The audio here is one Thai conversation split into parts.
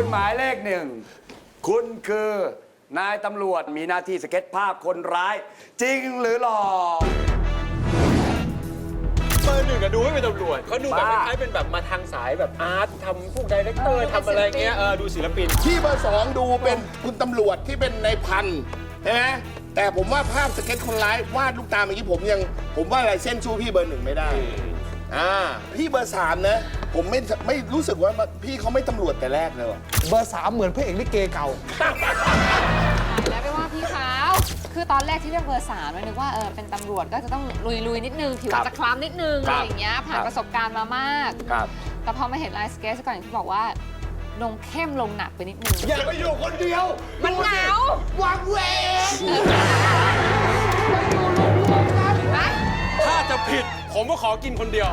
คุณหมายเลขหนึ่ง คุณคือนายตำรวจมีหน้าที่สเก็ตภาพคนร้าย จริงหรือหลอกเบอร์หนึ่งอะดูไม่เป็นตำรวจเขาดูแบบคบ้าล้ายๆเป็นแบบมาทางสายแบบอาร์ตทำพวกดีเรคเตอร์ทำอะไรเงี้ยเออดูศิลปิน ที่เบอร์สองดูเป็นคุณตำรวจที่เป็นในายพันใช่ไหมแต่ผมว่าภาพสเก็ตคนร้ายวาดลูกตาเมื่อกี้ผมยัง ผมว่าลายเส้นสู้พี่เบอร์หนึ่งไม่ได้ อ่าพี่เบอร์สามนะ ผมไม่ไม่รู้สึกว่าพี่เขาไม่ตำรวจแต่แรกเลยว่ะเบอร์สามเหมือนพระเอกลิเกเก่า แล้วไปว่าพี่เขาคือตอนแรกที่เรียกเบอร์สามเรานึกว่าเออเป็นตำรวจก็จะต้องลุยๆนิดนึงผิวครับจะคล้ำนิดนึงคอะรับไรอย่างเงี้ยผ่านครับประสบการณ์มามากครับแต่พอมาเห็นลายสเกจก่อนอย่างที่บอกว่าลงเข้มลงหนักไปนิดนึง อย่าไปอยู่คนเดียว มันเหงาวางเวงถ้าจะ ผิดผมก็ขอกินคนเดียว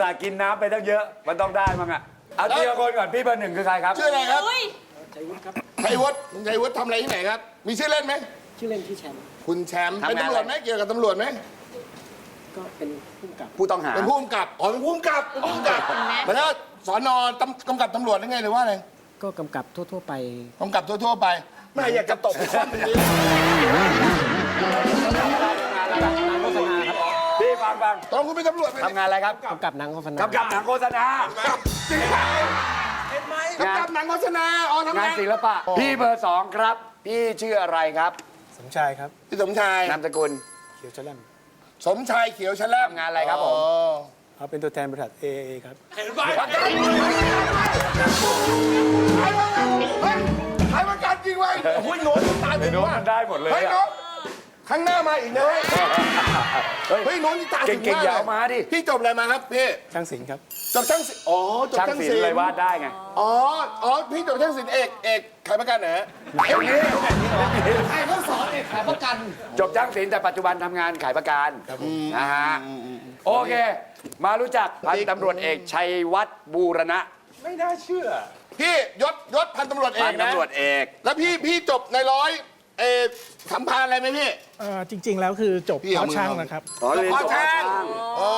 ส่าห์กินน้ำไปตั้งเยอะ มันต้องได้มั้งอะเอาทีละคนก่อนพี่เบอร์หนึ่งคือใครครับ ชื่ออะไรครับชัยวุฒิครับชัยวุฒิคุณชัยวุฒิทำอะไรที่ไหนครับ มีชื่อเล่นไหม ชื่อเล่นที่อแชมป์คุณแชมป์ทำงาน เป็นตำรวจไหมเกี่ยวกับตำรวจไหมก็เป็นผู้กำกับผู้ต้องหา เป็นผู้กำกับอ๋อเป็นผู้กำกับเป็นผู้กำกับแล้วก็สอนอตำกำกับตำรวจได้ไงหรือว่าอะไรก็กำกับทั่ว ๆ ไป กำกับทั่วๆไป ไม่อยากจะตบคว่ำตรงนี้พี่ ฟังฟังตอนคุณเป็นตำรวจไหมทำงานอะไรครับกำกับหนังโฆษณากำกับหนังโฆษณาจริงไหมกำกับหนังโฆษณาอ๋อทำงางานนศิลปะ พี่เบอร์สองครับ พี่ชื่ออะไรครับ สมชายครับพี่สมชายนามสกุล เขียวชะแลมสมชายเขียวชะแลมทำงานอะไรครับผมอ๋อเขาเป็นตัวแทนบริษัท AAA ครับใครประกันเฮ้ยใครประกันจริงไว้โอ้ยโน้ตตายจริงโน้ตว่ะมันได้หมดเลยเฮ้ยอะโน้ต ข้างหน้ามาอีกนะเว้ยเฮ้ยเฮ้ยโน้ตนี่ตาถึงเก่งๆมากอย่าเลเอามาดิ พี่จบอะไรมาครับพี่ช่างสิงห์ครับจบช่างศิลป์อ๋อจบช่างช่างศิลศิลป์ป์เลยวาดได้ไง อ๋ออ๋อพี่จบช่างศิลป์เอกเอกขายประกันเหรอฮะเอกนี้ใครเขาสอนเอกขายประกัน จบช่างศิลป์แต่ปัจจุบันทำงานขายประกันนะฮะโอเค มารู้จักพันตำรวจเอกชัยวัฒน์บูรณะไม่น่าเชื่อ พี่ยศยศพันตำรวจเอพักนนะตำรวจเอก แล้วพี่พี่จบในร้อย เออสัมพันธ์อะไรไหมพี่เอ่อจริง ๆ แล้วคือจบพี่เพเอาราะมือช่างลงนะครับ อ๋อเรียนพ่อจบช่างช่างอ๋อ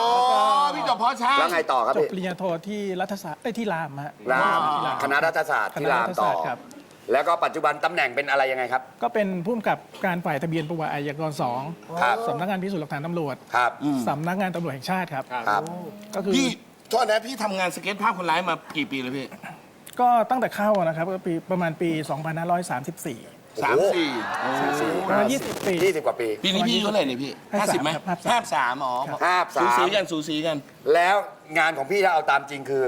พี่จบเพอช่าง แล้วไงต่อครับจบพี่ปริญญาโทที่รัฐศาสตร์เอ้ยที่รามฮะรามที่รามคณะรัฐศาสตร์คที่ณะรารัมฐต่อศาสตร์ครับ แล้วก็ปัจจุบันตำแหน่งเป็นอะไรยังไงครับ ก็เป็นผู้กำกับการฝ่ายทะเบียนประวัติอาชญากรสองครับ สำนักงานพิสูจน์หลักฐานตำรวจครับสำนักงานตำรวจแห่งชาติครับ ครับ ก็คือพี่โทษนะพี่ทำงานสเก็ตภาพคนร้ายมากี่ปีเลยพี่ ก็ตั้งแต่เข้านะครับก็ปีประมาณปี 2534 สามสี่ประมาณ20ปี ยี่สิบกว่าปี ปีนี้พี่เท่าไหร่เนี่ยพี่ห้าห้าสิสิบบไหมครับห้าสามอ๋อห้าสาม สูสีกันสูสีกัน แล้วงานของพี่ถ้าเอาตามจริงคือ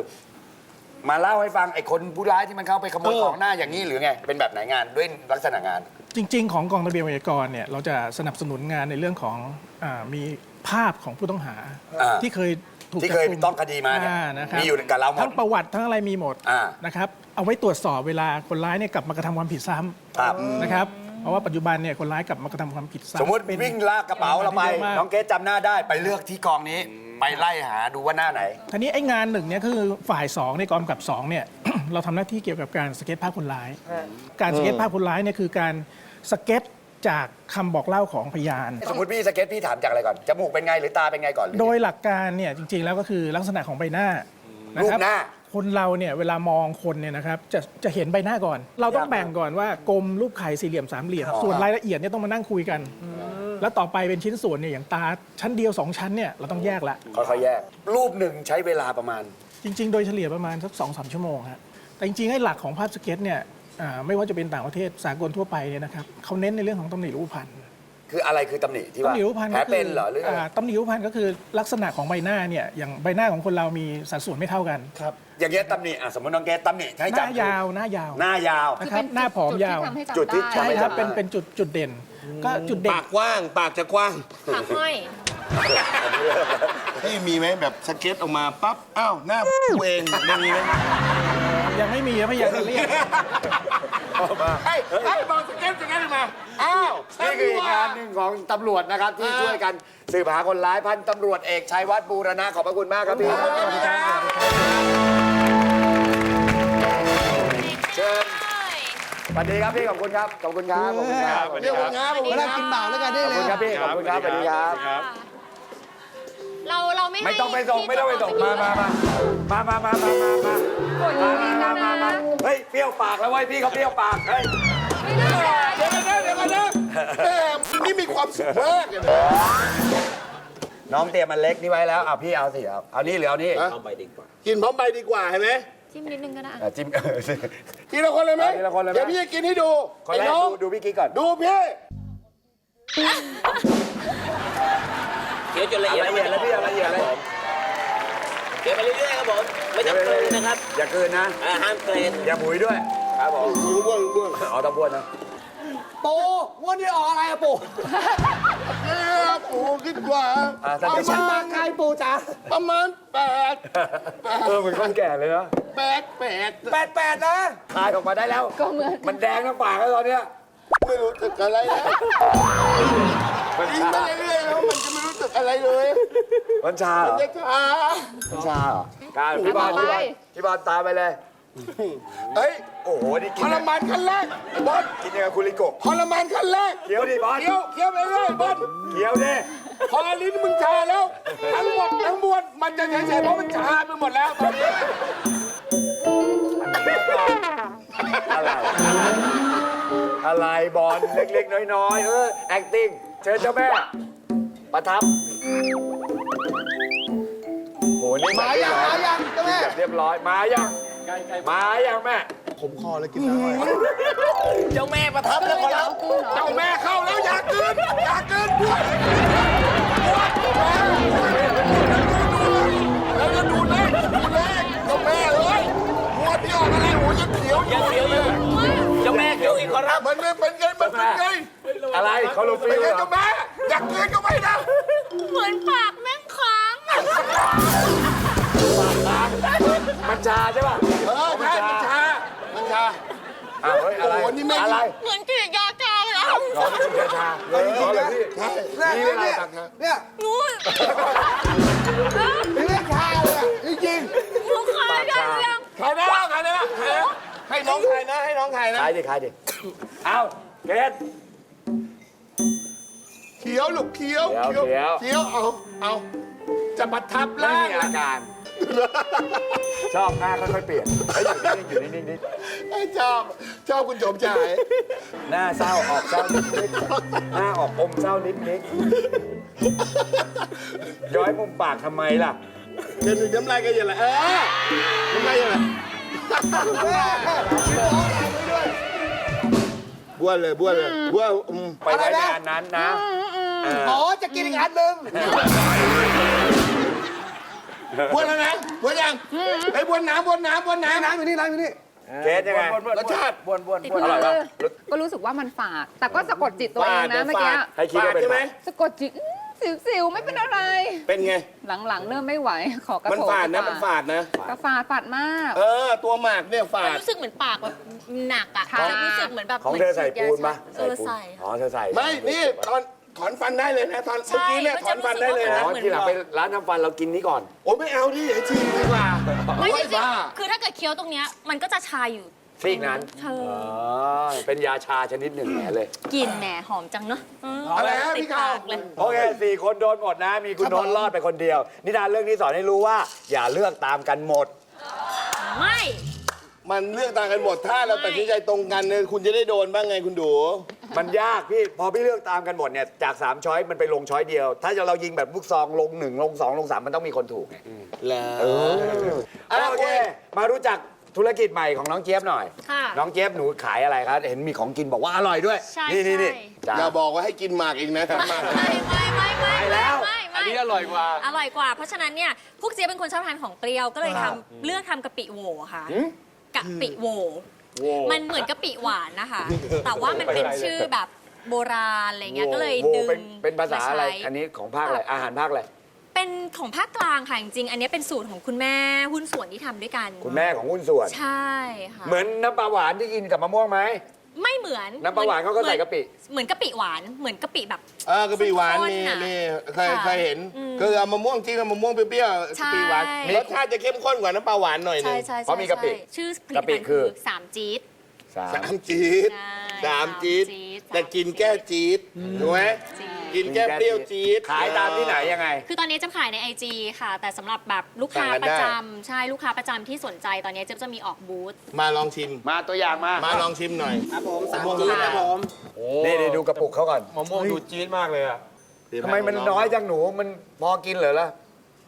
มาเล่าให้ฟังไอ้คนผู้ร้ายที่มันเข้าไปขโมยเออของหน้าอย่างนี้หรือไง เป็นแบบไหนงานด้วยลักษณะงาน จริง ๆ ของกองทะเบียนอาชญากรเนี่ยเราจะสนับสนุนงานในเรื่องของอามีภาพของผู้ต้องหา อ่าที่เคยถูกที่เคยจับกุมต้องคดีมาเนี่ยอ่นะครับมีอยู่กับเราหมดทั้งประวัติทั้งอะไรมีหมดอ่านะครับ เอาไว้ตรวจสอบเวลาคนร้ายเนี่ยกลับมากระทำความผิดซ้ครับำนะครับเพราะว่าปัจจุบันเนี่ยคนร้ายกลับมากระทำความผิดซ้ำสมมติเป็น วิ่งลากกระเป๋าเราไป เยอะมาก น้องเกสจำหน้าได้ไปเลือกที่กองนี้ ไปไล่หาดูว่าหน้าไหน ทีนี้ไอ้งานหนึ่งเนี่ยคือฝ่าย2ในกองกำกับ2เนี่ย เราทำหน้าที่เกี่ยวกับการสเก็ตภาพคนร้าย การสเก็ตภาพคนร้ายเนี่ยคือการสเก็ตจากคำบอกเล่าของพยาน สมมติพี่สเก็ตพี่ถามจากอะไรก่อนจมูกเป็นไงหรือตาเป็นไงก่อนโดยหลักการเนี่ยจริงๆแล้วก็คือลักษณะของใบหน้านะรูคปรับหน้า คนเราเนี่ยเวลามองคนเนี่ยนะครับจะจะเห็นใบหน้าก่อน เราต้องแบ่งก่อนว่ากลมรูปไข่สี่เหลี่ยมสามเหลี่ยมอ๋อส่วนรายละเอียดเนี่ยต้องมานั่งคุยกัน แล้วต่อไปเป็นชิ้นส่วนเนี่ยอย่างตาชั้นเดียวสองชั้นเนี่ยเราต้องแยกละ ค่อยๆแยก รูปหนึ่งใช้เวลาประมาณ จริง ๆ โดยเฉลี่ยประมาณสักสองสามชั่วโมงฮะแต่จริงๆให้หลักของภาพสเก็ตเนี่ยอ่าไม่ว่าจะเป็นต่างประเทศสากลทั่วไปเนี่ยนะครับเขาเน้นในเรื่องของตำหนิรูปพรรณ คืออะไรคือตำหนิที่ว่าตำหนิรูปพรรณแผลก็คืเป็นเหรอหรืออะไราตำหนิรูปพรรณก็คือลักษณะของใบหน้าเนี่ยอย่างใบหน้าของคนเรามีสัดส่วนไม่เท่ากันอย่างเงี้ยตำหนิอะสมมติน้องเกรทตำหนิให้หน้าจำยาวหน้ายาว หน้ายาว นะครับคือเป็หน้าผอมยาว จุดที่ทำให้จำได้จุดที่ใช่ครับจำได้เป็นเป็นจุดจุดเด่น ก็จุดเด่นปากกว้าง ปากจะกว้างขาห้อยเฮ้ยมีไหมแบบสเก็ตออกมาปั๊บ อ้าว หน้า ตัวเองมันมีไหม ยังไม่มียังไม่อยากจะเรียกให้ให้บอลสเก็ตสเก็ตมาอ้าวนี่คืออีกงานหนึ่งของตำรวจนะครับที่ช่วยกันสืบหาคนร้ายพันตำรวจเอกชัยวัฒน์บูรณะขอบพระคุณมากครับพี่เชิญสวัสดีครับพี่ขอบคุณครับขอบคุณครับขอบคุณครับเรียกว่างับเวลากินบ่าวแล้วกันได้เลยขอบคุณครับพี่ขอบคุณครับสวัสดีครับเราเราไม่ไม่ต้องไปส่งไม่ต้องไปส่งมามามามามามามา กดอย่างนี้แล้วนะ เฮ้ย เปรี้ยวปากแล้วเว้ยพี่เขาเปรี้ยวปากเฮ้ยเดี๋ยวกันนะเดี๋ยวกันนะแม่นี่มีความสุขมากเลยนะ น้องเตรียมมันเล็กนี่ไว้แล้วอะพี่เอาสิเอาเอานี่หรือเอานี่ฮะกินพร้อมใบดีกว่าเห็นไหมจิ้มนิดนึงก็ได้อะจิ้มเออทีละคนเลยไหมเอาทีละคนเลยไหม เดี๋ยวพี่จะกินให้ดูคนไอ้แรกน้องดูดูพี่กิ๊กก่อนดูพี่เคี้ยวจนละเอาเอียดละเอียดแล้วพี่เอาละเอียดเลย เคี้ยวไปเรื่อยๆครับผม ไม่ต้องกลืนนะครับอย่าเกินนะ อ่าห้ามเกรนอย่าหมุยด้วย ครับผมดูบ้วนบ้วนเอาตะบวนนะปูวันนี้ออกอะไรอะปูเอ๊ะปูคิดว่าอ่าปท่านระผู้ชมามณใครปูจ๋าประมาณแปดเออเหมือนคนแก่เลยนะแปดแปดแปดแปดนะคายออกมาได้แล้วก็เหมือนมันแดงทั้งปากแล้วตอนเนี้ยไม่รู้สึกอะไรแล้วมันกินชาไปเรื่อยๆแล้วมันจะไม่รู้สึก อะไรเลยมันชาเหรอเด็กอะมันชาเหรอการพี่บอลพี่บอลพี่บอลตามไปเลย เฮ้ย โอ้โห นี่ทกินรมานขั้นแรกไอ้บอลกินยังไงคุณลิโกะทรมานขั้นแรกเคี้ยวดิบอลเคี้ยวเคี้ยวไปเรื่อยบอลเคี้ยวดิพอลิ้นมึงชาแล้ว ทั้งหมดทั้งมวลมันจะเฉยๆเพราะมันชาไปหมดแล้วตอนนี้อะไร อะไรบอลเล็กๆ น้อยๆ เออ acting เชิญเจ้าแม่ ประทับโหนี่มายังมายังเจ้าแม่แบบเรียบร้อย มายังมายังแม่เจ้าแม่ประทับแล้วขอรับเจ้าแม่เข้าแล้วอยากกินอยากกินบวชบวชแล้วจะดูเลขดูเลขเจ้าแม่เลยบวชที่ออกอะไรโอ้ยยังเขียวอยู่ยังเขียวอยู่เจ้าแม่เขียวอีกขอรับมันไม่เป็นไงมันเป็นไงอะไรเขาลูเป็ฟี่นไงเหรอเจ้าแม่ อยากกินก็ไม่ได้เหมือนปากแม่งค้างมันชาใช่ป่ะเออใช่มันชามันชาอ้าวเฮ้ยอะไรโอ้โหนี่แม่ง อะไรเหมือนกรีดยาจางเลยอะขอไม่กินชาเฮ้ยขอเลยพี่ใช่นี่อะไรตักนะเนี่ยนู้นเรื่องชาเลยอะจริงหนูคายได้หรือยังใครได้บ้างใครได้บ้างใครได้บ้างให้น้องใครนะให้น้องใครนะขายดิขายดิเอาเกรด เขียวลูกเขียวเขียวเขียวเอาเอาจะประทับไม่ร่างมีอาการ ชอบหน้าค่อยๆเปลี่ยนเฮ้ยอยู่นิ่งๆอยู่นิ่งๆนิดไอ้ชอบชอบคุณโฉมฉายหน้าเศร้าออกเศร้านิดๆหน้าออกอมเศร้านิดๆย้อยมุมปากทำไมล่ะ เดี๋ยวหนึ่งน้ำลายกันอย่างไรเออน้ำลายอย่างไร บ้วนเลยบ้วนเลยบ้วนอืมไปไว้ในอันนั้นนะเออๆอ๋อจะกินอีกอันหนึ่งบ้วนแล้วนะบ้วนยังไอ้ยบ้วนน้ำบ้วนน้ำบ้วนน้ำน้ำอยู่นี่น้ำอยู่นี่เกรดยังไงรสชาติบ้วนบ้วนติดบ้วนมือร่อยปะอก็รู้สึกว่ามันฝาด แต่ก็สะกดจิตตัวเองนะเมื่อกี้ ให้คิดว่าเป็นใช่ไหม สะกดจิตอื้อ สิวๆ ไม่เป็นอะไร เป็นไง หลังๆ เริ่มไม่ไหว ขอกระมันโถฝาดนะ มันฝาดนะ กระฝาดฝาดมาก เออ ตัวหมากเนี่ยฝาด รู้สึกเหมือนปากแบบหนักอะค่ะจะรู้สึกเหมือนแบบของเธอใส่ปูนปะเออใส่อ๋อเธอใส่ไม่ นี่ตอนถอนฟันได้เลยนะ ตอนเมื่อกี้เนี่ยถอนฟันได้เลยอ๋นะอที่หลังไปร้านทำฟันเรากินนี้ก่อน โอ้ไม่เอาดิให้ชิมดีกว่าไม่โอ้จยริงบ้าๆคือถ้าเกิดเคี้ยวตรงเนี้ยมันก็จะชาอยู่ ซีกนั้นเธออ๋อเป็นยาชาชนิดหนึ่งแหมเลย กลิ่นแหมหอมจังเนอะเอออะไรฮะติดพี่ข้าวปากเลย โอเคสี่คนโดนหมดนะ มีคุณโนนท์รอดไปคนเดียว นิทานเรื่องนี้สอนให้รู้ว่า อย่าเลือกตามกันหมด ไม่ มันเลือกต่างกันหมดถ้าเราตัดสินใจตรงกันเนี่ยคุณจะได้โดนบ้างไงคุณดู มันยากพี่ พอพี่เลือกตามกันหมดเนี่ย จาก 3 ช้อยมันไปลงช้อยเดียว ถ้าเรายิงแบบลูกซองลง 1 ลง 2 ลง 3 มันต้องมีคนถูกไงแล้วโอเค มารู้จัก ธุรกิจใหม่ของน้องเจี๊ยบหน่อย ค่ะน้องเจี๊ยบหนูขายอะไรครับ เห็นมีของกินบอกว่าอร่อยด้วย ใช่นี่นี่นี่ใช่ จ้าอย่าบอกว่าให้กินหมากอีกนะทำหมากไม่ไม่ไม่ไม่ไปแล้วไม่ไม่อันนี้อร่อยกว่า อร่อยกว่า เพราะฉะนั้นเนี่ยพวกเจี๊ยบเป็นคนชอบทานของเปรี้ยวก็เลยทำเลือกทำกะปิโหวค่ะกะปิโหวมันเหมือนกะปิหวานนะคะ แต่ว่ามันเป็นชื่อแบบโบราณอะไรเงี้ยก็เลยโวดึงเป็นเป็นภาษาอะไร มใช้อันนี้ของภาคอะไร อาหารภาคอะไร เป็นของภาคกลางค่ะจริงๆอันนี้เป็นสูตรของคุณแม่หุ้นส่วนที่ทำด้วยกัน คุณแม่ของหุ้นส่วน ใช่ค่ะ เหมือนน้ำปลาหวานที่กินกับมะม่วงไหม ไม่เหมือนน้ำปลาหวานเขาก็ใส่กะปิ เหมือนกะปิหวานเหมือนกะปิแบบ เออกะปิหวานข้นมีๆน่ะมีเคยค่ะเคยเห็น อืมคือเอามะม่วงจิ้มกับมะม่วงเปรี้ยวๆใช่ กะปิหวานรสชาติจะเข้มข้นกว่าน้ำปลาหวานหน่อยหนึใช่งใช่เพราะมีกะปิใช่ชื่อผลิตกะปิภัณฑ์คืคืออสามจี๊ด สามสามจี๊ดใช่สามจี๊ดสามจี๊ด แต่กินแก้จี๊ดถูกไหมจี๊ด กินแก้เปรี้ยวจี๊ด ขายตามที่ไหนยังไง คือตอนนี้จะขายใน IG ค่ะ แต่สำหรับแบบลูกค้าสั่งกันประได้จำใช่ลูกค้าประจำที่สนใจตอนนี้เจ๊บจะมีออกบูธ มาลองชิม มาตัวอย่างมามาลองชิมหน่อย ครับผมสามจีนครับผม นี่นี่ดูกระปุกเขาก่อนมะม่วงดูจี๊ดมากเลยอะ ทำไมมันน้อยจังหนูมันพอกินเหรอล่ะ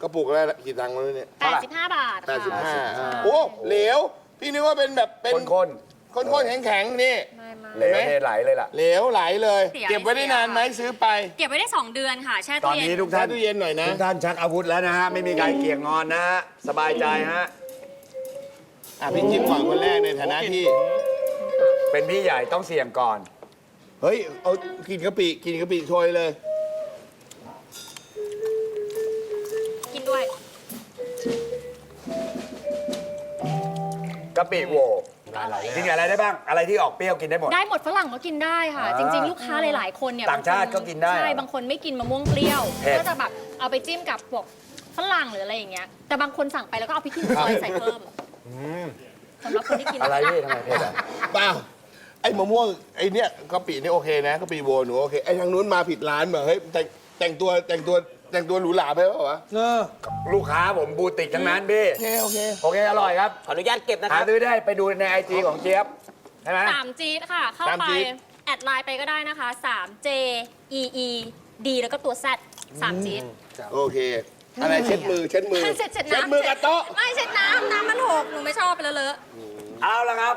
กระปุกอะไรกี่ตังค์วะเนี่ยเท่าไหร่85 บาทแปดสิบค่ะห้าโอ้เหลว พี่นึกว่าเป็นแบบเป็นคนข้นๆแข็งๆนี่ ไม่ไม่ๆเหลวเทไหลเลยล่ะ เหลวไหลเลย เสีย เก็บไว้ได้เสียนานไหมซื้อไปเก็บไว้ได้2เดือนค่ะ แช่ตอตู้นเย็นนี้ทุกใช้ท่านตู้เย็นหน่อยนะ ทุกท่านชักอาวุธแล้วนะฮะ ไม่มีการเกี่ยงงอนนะฮะ สบายใจฮะ อะพี่จิ๊บก่อนคนแรกในฐานะที่ เป็นพี่ใหญ่ต้องเสี่ยงก่อน เฮ้ย เอากินกะปิกินกะปิโชยเลย กินด้วย กะปิโหว กินกับอะไรได้บ้าง อะไรที่ออกเปรี้ยวกินได้หมด ได้หมดฝรั่งก็กินได้ค่ะ อ่าจริง ๆ ลูกค้าหลาย ๆ คนเนี่ยต่างชาติก็กินได้ใช่บางคนไม่กินมะม่วงเปรี้ยว เผ็ด ก็จะแบบเอาไปจิ้มกับพวกฝรั่งหรืออะไรอย่างเงี้ยแต่บางคนสั่งไปแล้วก็เอาพริกขี้หนูซอยใส่เพิ่มสำหรับคนที่กินอะไรพี่ทำไมเผ็ดอะ เปล่าไอ้มะม่วงไอ้เนี่ยกะปินี่โอเคนะกะปิโวหนูโอเคไอ้ทางนู้นมาผิดร้านเหมือนเฮ้ยแต่งแต่งตัวแต่งตัว แต่งตัวหรูหราไปเปล่าวะเออลูกค้าผมบูติกทั้งนั้นพี่ โอเคโอเค โอเค อร่อยครับ ขออนุญาตเก็บนะคหารับ ซื้อได้ไปดูในไอจีของเจี๊ยบใช่ไหม สามจี๊ดค่ะ เข้าสามไป จี๊ด แอดไลน์ไปก็ได้นะคะ3 J E E D แล้วก็ตัว Z สามจี๊ดโอเค อะไรเช็ดมือเช็ดมือเช็ดเช็ดเช็ดน้ำมือกับโต๊ะ ไม่เช็ดน้ำน้ำมันหกหนูไม่ชอบไปเลอะ เอาละครับ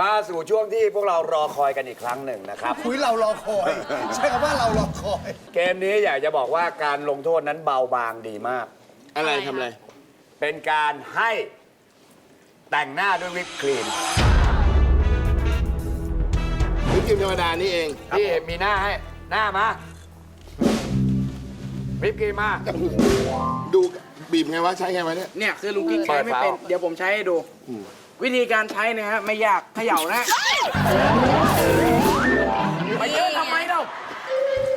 มาสู่ช่วงที่พวกเรารอคอยกันอีกครั้งหนึ่งนะครับ คุยเรารอคอย ใช่คำว่าเรารอคอย เกมนี้อยากจะบอกว่าการลงโทษนั้นเบาบางดีมาก อะไรทำอะไร เป็นการให้แต่งหน้าด้วยวิปครีมวิปครีมธรรมดานี่เองพี่มีหน้าให้หน้ามาวิปครีมมา ดูบีบไงวะใช้ไงวะเนี่ยเนี่ยคือลุงกิ๊กใช้ไม่เป็นเปิดฝาเดี๋ยวผมใช้ให้ดู วิธีการใช้นะฮะไม่ยากเขย่านะไปเยอะทำไมเรา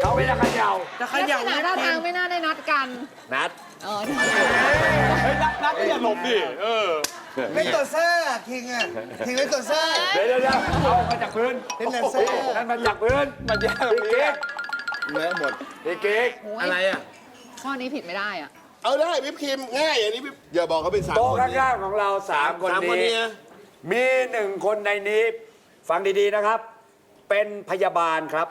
เขาไม่ได้เขย่าจะเขลักย่าษณะวิปท่าครีทางมไม่น่าได้นัดกัน นัดเออเฮ้ยนัดนัดก็อย่าหลบดิเออเล่นตัวเซ่อะคิงอะคิงเล่นตัวเซ่เดี๋ยวเดี๋ยวเดี๋ยวเอามาจากพื้นเล่นแลนเซ่นั่นมาจากพื้นมันยากพี่กิ๊กเนื้อหมดพี่กิ๊กอะไรอะข้อนี้ผิดไม่ได้อะ เอาได้วิปครีมง่ายอันนี้วิปอย่าบอกเขาเป็นสามโต๊ะคนนี้ข้างๆของเราสามคนสามคนนี้นี้ นะมีหนึ่งคนในนี้ ฟังดีๆนะครับ เป็นพยาบาลครับ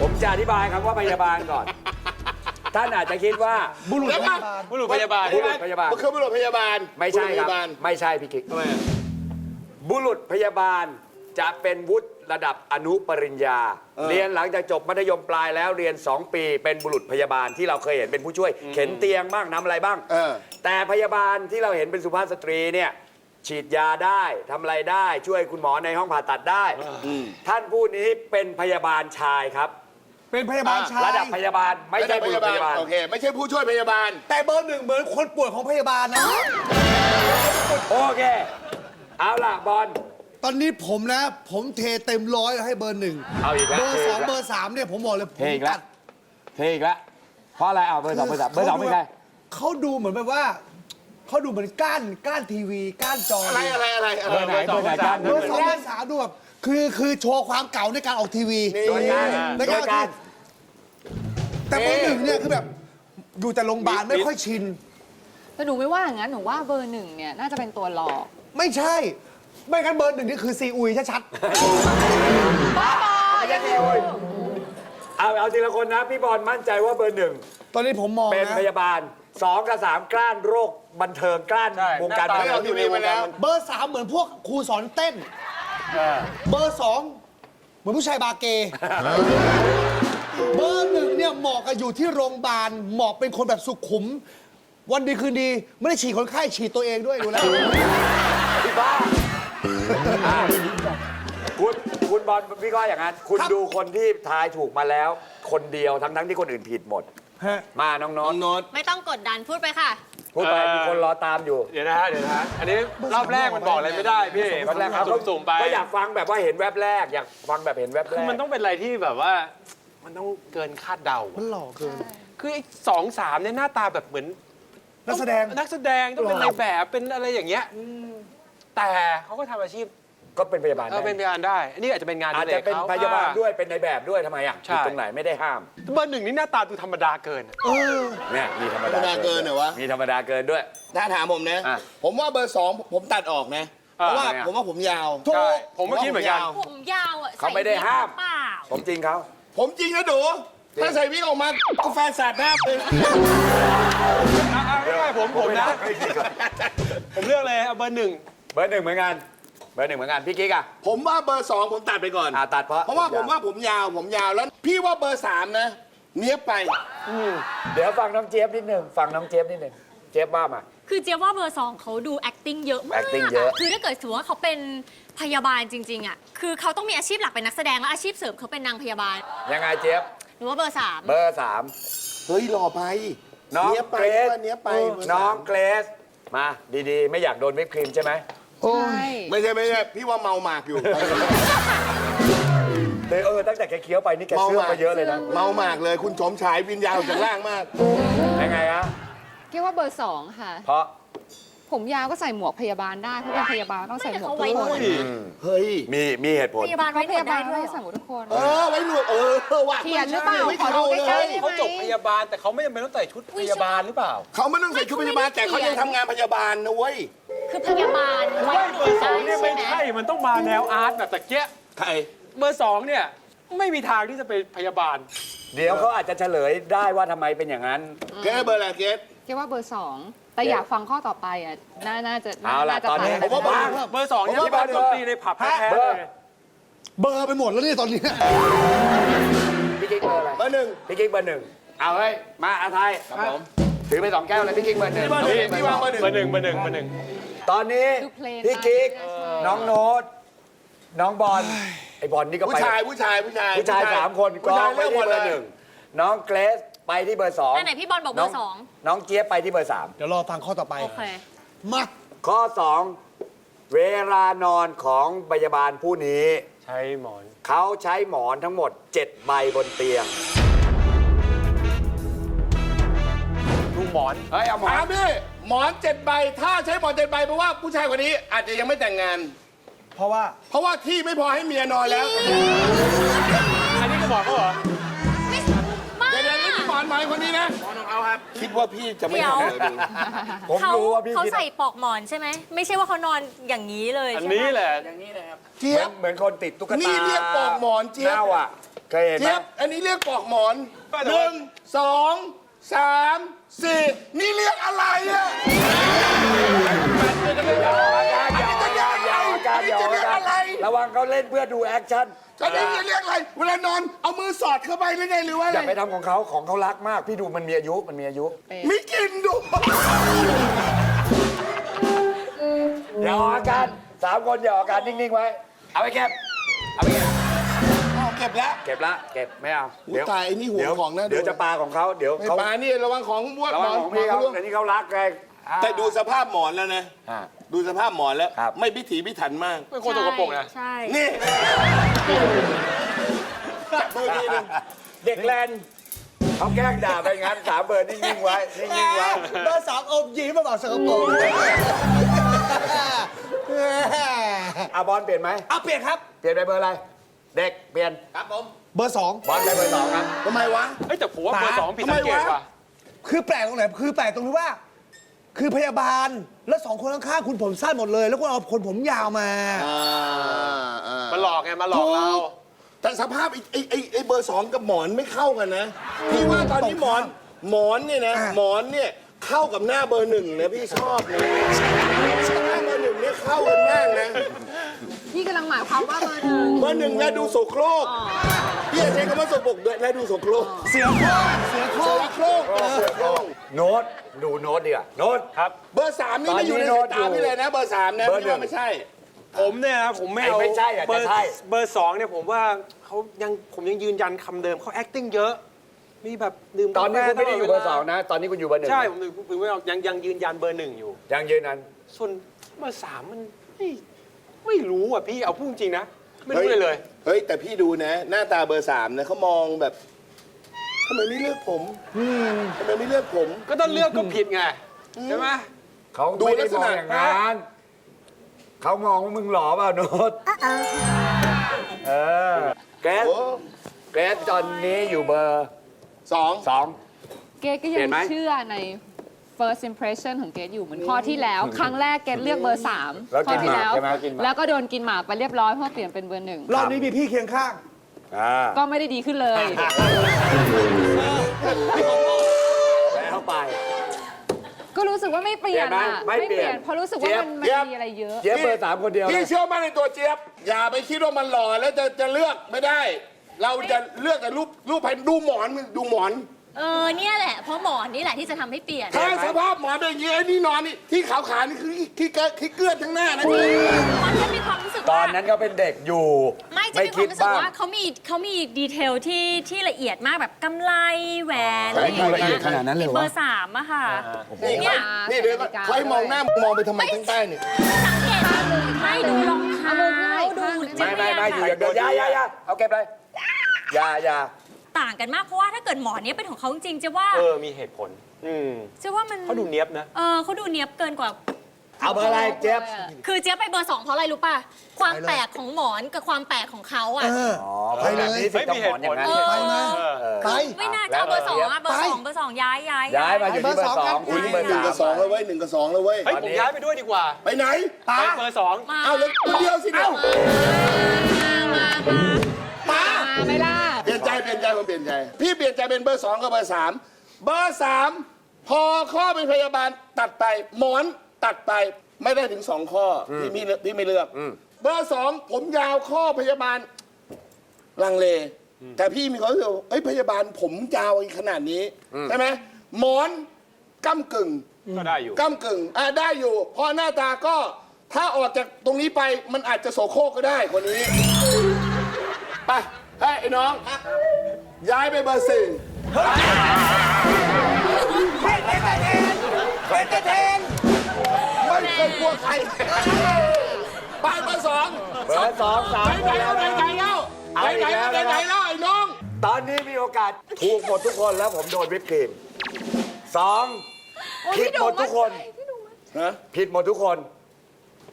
ผมจะอธิบายคำว่าพยาบาลก่อน ท่านอาจจะคิดว่า บุรุษพยาบาลบุรุษพยาบาลบุรุษพยาบาล มันคือบุรุษพยาบาลไม่ใช่ครับบุรุษพยาบาลไม่ใช่พี่กิ๊ก ทำไมอะบุรุษพยาบาลจะเป็นวุฒิ ระดับอนุปริญญา เรียนหลังจากจบมัธยมปลายแล้วเรียน 2 ปี เป็นบุรุษพยาบาลที่เราเคยเห็นเป็นผู้ช่วย เข็นเตียงบ้างทำอะไรบ้างเออ แต่พยาบาลที่เราเห็นเป็นสุภาพสตรีเนี่ยฉีดยาได้ทำอะไรได้ช่วยคุณหมอในห้องผ่าตัดได้ท่านผู้นี้เป็นพยาบาลชายครับ เป็นพยาบาลชายระดับพยาบาลไม่ใช่บุรุษพยาบาล โอเค ไม่ใช่ผู้ช่วยพยาบาล แต่เบอร์หนึ่งเหมือนคนป่วยของพยาบาลนะ โอเค เอาล่ะ บอล ตอนนี้ผมนะ ผมเทเต็มร้อยให้เบอร์หนึ่งเอาอีกแล้วเบอร์เทสอีองกแล้วเบอร์สามเนี่ยผมบอกเลยผมเทอีกแล้วตัดเทอีกแล้วเพราะอะไรเอาเบอร์สองเบอร์สามเบอร์สองเป็นใครเขาดูเหมือนแบบว่า เขาดูเหมือนก้านก้านทีวี ก้านจออะไรอะไรอะไรอะเบไรอร์ไหนเบอร์ไหนกันเบอร์สองเบอร์สามดูแบบคือคือโชว์ความเก่าในการออกทีวีโดยการในโดการยออกกาทีร วีแต่เบอร์หนึ่งเนี่ยคือแบบอยู่แต่โรงพยาบาลไม่ค่อยชิน แต่หนูไม่ว่าอย่างนั้นหนูว่าเบอร์หนึ่งเนี่ยน่าจะเป็นตัวหลอก ไม่ใช่ ไม่งั้นเบอร์หนึ่งนี่คือซีอุยชัดบ้าบอยังอยู่อเอาเอาทีละคนนะ พี่บอลมั่นใจว่าเบอร์หนึ่งตอนนี้ผมมองเป็นนะ พยาบาลสองกับสามกล้านโรคบันเทิงกล้านใช่วงการหน้าบันตาเทิงอยู่ในวงการเบอร์สามเหมือนพวกครูสอนเต้น เบอร์สองเหมือนผู้ชายบาเก เบอร์หนึ่งเนี่ยเหมาะกับอยู่ที่โรงพยาบาลเหมาะเป็นคนแบบสุขุม วันดีคืนดี ไม่ได้ฉีดคนไข้ฉีดตัวเองด้วยดูแล้ว พี่บ้าอะ คุณคุณบอลพี่ก็อย่างนั้น คุณครับดูคนที่ทายถูกมาแล้ว คนเดียวทั้งทั้งๆที่คนอื่นผิดหมดฮะมาน้องโน้น้อองโน้ตไม่ต้องกดดันพูดไปค่ะ พูดไปมีคนรอตามอยู่เดี๋ยวนะฮะเดี๋ยวนะฮะอันนี้รอบแรกมันบอกอะไรไม่ได้พี่วันแรกมันสุ่มๆไปก็อยากฟังแบบว่าเห็นแวบแรก อยากฟังแบบเห็นแวบแรคือกมันต้องเป็นอะไรที่แบบว่า มันต้องเกินคาดเดา มันหล่อเกิน คือไอ้สองสามเนี่ยหน้าตาแบบเหมือนนักแสดง นักแสดงต้องเป็นหรอในแบบเป็นอะไรอย่างเงี้ย แต่เขาก็ทำอาชีพก็เป็นพยาบาลเออเป็นพยาบาลได้ อันนี้อาจจะเป็นงานอาจอดิจะรกเป็นขพยาบาลด้วยเป็นในแบบด้วยทำไมอะใช่อยู่ตรงไหนไม่ได้ห้ามเบอร์หนึ่งนี่หน้าตาดูธรรมดาเกิน เนี่ยมีธรรมธรดารมดาเกินเหรอวะ มีธรรมดาเกินด้วย ถ้าถามผมนะ อะผมว่าเบอร์สองผมตัดออกนะ เพราะว่าทำไมอะผมว่าผมยาวใช่ผมก็คิดเหมือนกันผมยาวอะเขาไม่ได้ห้าม ใส่วิกเปล่า ผมจริงเขา ผมจริงนะดูถ้าใส่วิกออกมาก็แฟนสาดหน้าเลยไม่ไม่ผมผมนะ ผมเลือกเลยเอาเบอร์หนึ่ง เบอร์หนึ่งเหมือนกัน เบอร์หนึ่งเหมือนกัน พี่กิ๊กอะผมว่าเบอร์สองผมตัดไปก่อน อ่าตัดเพราะเพราะว่าผมว่าผมยาวผมยาวแล้ว พี่ว่าเบอร์สามนะ เนี้ยบไป เดี๋ยวฟังน้องเจี๊ยบนิดหนึ่งฟังน้องเจี๊ยบนิดหนึ่งเจี๊ยบว่ามา คือเจ๊ยบว่าเบอร์สองเขาดู acting เยอะมาก acting เยอะ คือถ้าเกิดถือว่าเขาเป็นพยาบาลจริงๆอะ คือเขาต้องมีอาชีพหลักเป็นนักแสดงแล้วอาชีพเสริมเขาเป็นนางพยาบาล ยังไงเจี๊ยบหรือว่าเบอร์สามเบอร์สามเฮ้ยหล่อไปน้องเนี้ยบไปเกรซว่าเนี้ยบไปเบร์สามน้องเกรซมาดีๆ ไม่อยากโดนวิปครีมใช่ไหม ใช่ไม่ใช่ไม่ใช่พี่ว่าเมาหมากอยู่ เออตั้งแต่แกเคี้ยวไปนี่แกเชื่อมไปเยอะเลยนะเมาหมากเลยคุณสมชายวิญญาณออกจากร่างมาก ยังไงฮะคิดว่าเบอร์สองค่ะ เพราะผมยาวก็ใส่หมวกพยาบาลได้เพราะเป็นพยาบาลต้องใส่หมวกเขาทุไว้กหนควดนเฮ้ย มีมีเหตุผลพยาบาลเพไว้ราะหพนวดยาบาได้ลด้วยต้องเหรใส่อหมวกทุกคน เออไว้หนวดเออว่ะเขียนหรือเปล่าไม่ขอดูเข้าใกล้เลยๆเขาจบพยาบาลแต่เขาไม่จำเป็นต้องใส่ชุดพยาบาลหรือเปล่า เขาไม่ต้องใส่ชุดพยาบาลแต่เขายังทำงานพยาบาลนะเว้ย คือพยาบาลไว้หนเบวอดร์สองได้เนี่ยใช่ไม่ไหมใช่ มันต้องมาแนวอาร์ตแบบตะเกียะใครเบอร์สองเนี่ยไม่มีทางที่จะเป็นพยาบาล เดี๋ยวเขาอาจจะเฉลยได้ว่าทำไมเป็นอย่างนั้น เกสเบอร์อะไรเกสคิดว่าเบอร์สองแต่อยากฟังข้อต่อไปอะน่าน่าจะเอาล่ะจะตอนนี้ต่งผมว่ากันเบอร์ เบอร์สองเนี่ยผมว่าที่บ้านดนตรีในผับแท้ๆเบเลอร์ยเบอร์ไปหมดแล้วเนี่ยตอนนี้พี่กิ๊กเบอร์อะไรเบอร์หนึ่งพี่กิ๊กเบอร์หนึ่งเอาเฮ้ยมาอาไทยถือไปสองแก้วเลยพี่กิ๊กเบอร์หนึ่งเบอร์หนึ่งพี่วางเบอร์หนึ่งเบอร์หนึ่งเบอร์หนึ่งเบอร์หนึ่ง ตอนนี้ดูเพลงพี่กิ๊กใช่น้องโน้ตน้องบอลไอ้บอลนี่ก็ผู้ไป ชายผู้ชายผู้ชายผู้ชายสามคนผู้กชาอยงไปเลือกที่หมดเบเลอร์หยนึ่งน้องเกรซไปที่เบอร์สองอันไหนพี่บอลบอกเบอร์สอง น้องเจี๊ยบไปที่เบอร์สามเดี๋ยวรอฟังข้อต่อไป โอเค มาข้อสองเวลานอนของพยาบาลผู้นี้ ใช้หมอน เขาใช้หมอนทั้งหมด 7 ใบบนเตียงลูกหมอน เฮ้ยเอาหมอถานมพี่ หมอนเจ็ดใบ ถ้าใช้หมอนเจ็ดใบแปลว่าผู้ชายคนนี้อาจจะยังไม่แต่งงาน เพราะว่าเพราะว่าที่ไม่พอให้เมียนอนแล้ว อันนี้ก็บอกเขาเหรอเดี๋ยวเดี๋ยวนี่หมอนหมอนคนนี้นะหมอนของเขาครับคิดว่าพี่จะไม่เดี๋ยว ทำเลยดูผมเขารู้ว่าพี่เขาคิดใส่ปลอกหมอนใช่ไหม ไม่ใช่ว่าเขานอนอย่างนี้เลยอันใช่ไหมนี้แหละอย่างนี้เลยครับเจี๊เหยมือบนเหมือนคนติดตุ๊กตานี่นี่เรียกปลอกหมอนเจี๊ยบ เน่าอะเคยเห็นไหมเจี๊ยบ อันนี้เรียกปลอกหมอนหนึ่งสอง สามสี่นี่เรียกอะไรอะอย่าออกอาการอย่าออกอาการอย่าออกอาการอย่าออกอาอันนี้จะเรียกการอะไรระวังเขาเล่นเพื่อดูแอคชั่นอันนี้จะเรียกอะไรเวลานอนเอามือสอดเข้าไปหรือไงหรือว่าอะอย่าไรไปทำของเขาของเขารักมาก พี่ดูมันมีอายุมันมีอายุ ไม่กินดู อย่าออกอาการสามคนอย่าออกอาการนิ่ง ๆ ไว้ เอาไปเก็บเอาไปเก็บเอาเก็บแล้ว เก็บละเก็บไม่เอาอุ๊ยตายไอ้นี่ห่วงเดี๋ยวของนะดูเดี๋ยวจะปลาของเขาเดี๋ยวไม่เขาปลานี่ระวังของบวดระหวัมงอนของพี่เขาหมอนแต่นี่เขารักไงอ่า แต่ดูสภาพหมอนแล้วนะ อ่าดูสภาพหมอนแล้ว ครับ ไม่พิถีพิถันมาก เป็นคนตกกระปรกนะ ใช่ นี่จับมือทีนึงเด็กแลนด์เขาแกล้งด่าไปงั้นสามเบอร์นิ่งๆไว้นิ่งๆไว้ เบอร์สามอมยิ้มมาบอกสกปรกอาบอลเปลี่ยนไหมเอาเปลี่ยนครับ เปลี่ยนไปเบอร์อะไร เด็กเปลี่ยนครับผมเบอร์สองบอลไปเบอร์สองครับทำไมวะเฮ้ยแต่ผมว่าเบอร์สองผิดสังเกตทำไมวะว่ะคือแปลกตรงไหนคือแปลกตรงที่ว่า คือพยาบาลแล้วสองคนข้างๆคุณผมสั้นหมดเลย แล้วคุณเอาคนผมยาวมาอ่าอ่ามันหลอกไงมาหลอกเราแต่สภาพไอ้ไอ้ไอ้ไอ้เบอร์สองกับหมอนไม่เข้ากันนะพี่ว่าตอนนี้หมอนหมอนเนี่ยนะหมอนเนี่ยเข้ากับหน้าเบอร์หนึ่งนะพี่ชอบนะหน้าเบอร์หนึ่งเนี่ยเข้ากันมากนะ พี่กำลังหมายความว่าเบอร์หนึ่งเบอร์หนึ่งและดูโสโครกพี่อย่าใช้คำว่าโสโครกด้วยและดูโสโครกเสือโคร่งเสือโคร่งโครกเสือโครกโน้ตดูโน้ตดีกว่าโน้ตครับ เบอร์สามนี่ไม่อยู่ในตอนนี้โน้สายตอยู่ตาพี่เลยนะเบอร์สามนะเบอร์พี่ว่าหนึ่งไม่ใช่ ผมเนี่ยนะผมไม่เอาไอ้ไม่ใช่อะเบอร์แต่ใช่เบอร์สองเนี่ยผมว่าเขายังผมยังยืนยันคำเดิมเขา acting เยอะมีแบบดื่มตอนนี้กาแฟคุณไม่ได้อยู่เบอร์สองลดวลานะ ตอนนี้คุณอยู่เบอร์หนึ่งใช่ผมถึงผมไม่เอายังยังยืนยันเบอร์หนึ่งอยู่ ยังยืนนั้นส่วนเบอร์สามมัน ไม่ไม่รู้อะพี่เอาพูดจริงนะ ไม่รู้เลยเลย เฮ้ย แต่พี่ดูนะ หน้าตาเบอร์สามนะเขามองแบบทำไมไม่เลือกผมทำไมไม่เลือกผม ก็ต้องเลือกก็ผิดไงใช่ไหม เขาดูไม่ลัได้กษมองณะ อย่างนั้นเขามองว่ามึงหล่อเปล่าโน้ตเออเกรซโอ้เกรซตอนนี้อยู่เบอร์สองสอง เกดก็ยัเห็งนไหม เชื่อใน first impression ของเกดอยู่เหมือนข้อที่แล้ว ครั้งแรกเกดเลือกเบอร์สามแล้วข้กิอนหที่มากแล้วใช่ไหมกินหมากแล้วก็โดนกินหมากไปเรียบร้อยเพราะเปลี่ยนเป็นเบอร์หนึ่งรอบนี้มีพี่เคียงข้าง อ่าก็ไม่ได้ดีขึ้นเลย แล้วไป ก็รู้สึกว่าไม่เปลี่ยนเปลี่ยนอะไหมไม่เปลี่ยน เพราะรู้สึกว่ามันมันเจี๊ยบ มีอะไรเยอะ เจี๊ยบเบอร์สามคนเดียวพี่นะเชื่อมั่นในตัวเจี๊ยบ อย่าไปคิดว่ามันหล่อแล้วจะจะเลือกไม่ได้ เราจะเลือกแต่รูปรูปภายดูหมอนดูหมอน เออเนี่ยแหละเพราะหมอนนี่แหละที่จะทำให้เปลี่ยน ถ้าสภาพหมอนเป็นอย่างนี้ไอ้นี่นอนนี่ที่ขาวขานี่คือขี้เกลือขี้เกลือนทั้งหน้านะพี่มันจะมีความรู้สึกตอว่านนั้นก็เป็นเด็กอยู่ ไม่จะมีความรู้สึกว่าเขามีเขามีดีเทลที่ที่ละเอียดมากแบบกำไรแหวนเฮ้ยละเอียดขนาดนั้นเลยเหรอ เบอร์สามอะค่ะ นี่เนี่ย นี่เดี๋ยวก่อนให้มองหน้ามองไปทำไมข้างใต้เนี่ย สังเกตไม่ดูรองเท้าดูไม่ไม่ไม่อยู่อย่างเดียวอย่าอยาอยาเอาเก็บเลยอย่าอย่า ต่างกันมากเพราะว่าถ้าเกิดหมอนเนี้ยเป็นของเขาจริงๆจะว่าเออ มีเหตุผล อืมจะว่ามันเขาดูเนี้ยบนะ เออเขาดูเนียบเกินกว่า เอาเบอร์อะไรเจี๊ยบคือเจี๊ยบไปเบอร์สองเพราะอะไรรู้ป่ะความแปลกของหมอนกับความแปลกของเขาอะเอออ๋อเพราะแบบนี้ถึงต้องหมอนอย่างนั้นเออไปมาไป ไม่น่าจะเอาเบอร์สองอะเบอร์สองเบอร์สองย้ายย้ายย้ายมาอยู่ที่เบอร์สองคุณที่เบอร์หนึ่งสากับมสองแล้วเว้ยหนึ่งกับสองแล้วเว้ย เฮ้ย ผมย้ายไปด้วยดีกว่าไปไหน ไปเบอร์สองมาเอาแล้วคนเดียวสิเดียวมามามามาไหม่ล่ะ เปลี่ยนใจเปลี่ยนใจผมเปลี่ยนใจ พี่เปลี่ยนใจเป็นเบอร์สองกับเบอร์สามเบอร์สามพอข้อเป็นพยาบาลตัดไปหมอนตัดไปไม่ได้ถึงสองข้ออพี่พี่เลือกพี่ไม่เลือกเบอร์สองผมยาวข้อพยาบาลลังเล แต่พี่มีความรู้สึกว่าเอ้ยพยาบาลผมยาวขนาดนี้ใช่ไหมหมอนก้ากึ่งก็ได้อยู่ก้ากึ่งอะได้อยู่เพราะหน้าตาก็ถ้าออกจากตรงนี้ไปมันอาจจะโสโครกก็ได้คนนี้ไป เฮ้ยไอ้น้อง ย้ายไปเบอร์สี่เป็นเทนไม่เคยกลัวใครไปเบอร์สองเบอร์สองสามไหนไหนไหนไหนแล้วเอาไหนไหนกแล้วไหนไหนแล้วไอ้น้อง ตอนนี้มีโอกาสถูกหมดทุกคนแล้วผมโดนวิปครีมสองผิดหมดทุกคนฮะผิดหมดทุกคน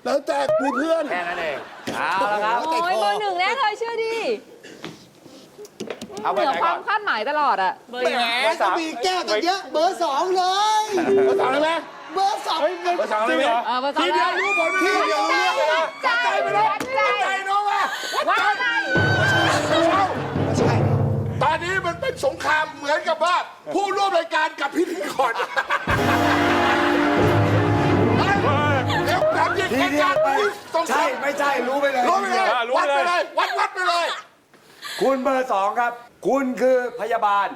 แล้วแต่มีเพื่อน แค่นั้นเองเอาละครับโอ้ยเบอร์หนึ่งแน่เลยเชื่อดิ เอาเหไปนืไหอนควาก่อมนคาดหมายตลอดอะเบอร์หนึ่งก็มีแก้กันเยอะ เบอร์สองเลย เบอร์สองเลยไหมเบอร์สองเบอร์สองเลยไหมเออเบอร์สองทีเดียวรู้ผลทีเดียวรู้เรื่องเลยนะวัดใจไปเลยวัดใจน้องอะวัดใจตอนนี้มันเป็นสงครามเหมือนกับว่า ผู้ร่วมรายการกับพิธีกรเดี๋ยวถามยิงทีรายเดียกาวรไปสงคใช่รามไม่ใช่รู้ไปเลยรู้ไปเลยอ่ารู้วัดไปไปเลยเลย วัดวัดไปเลย คุณเบอร์สองครับ คุณคือพยาบาล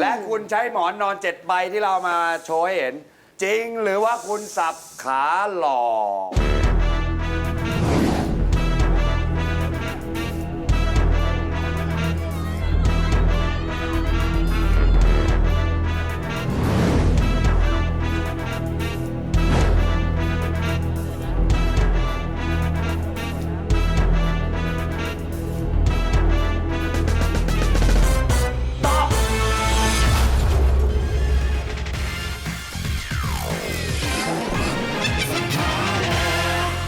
และคุณใช้หมอนนอนเจ็ดใบที่เรามาโชว์ให้เห็น จริงหรือว่าคุณสับขาหลอก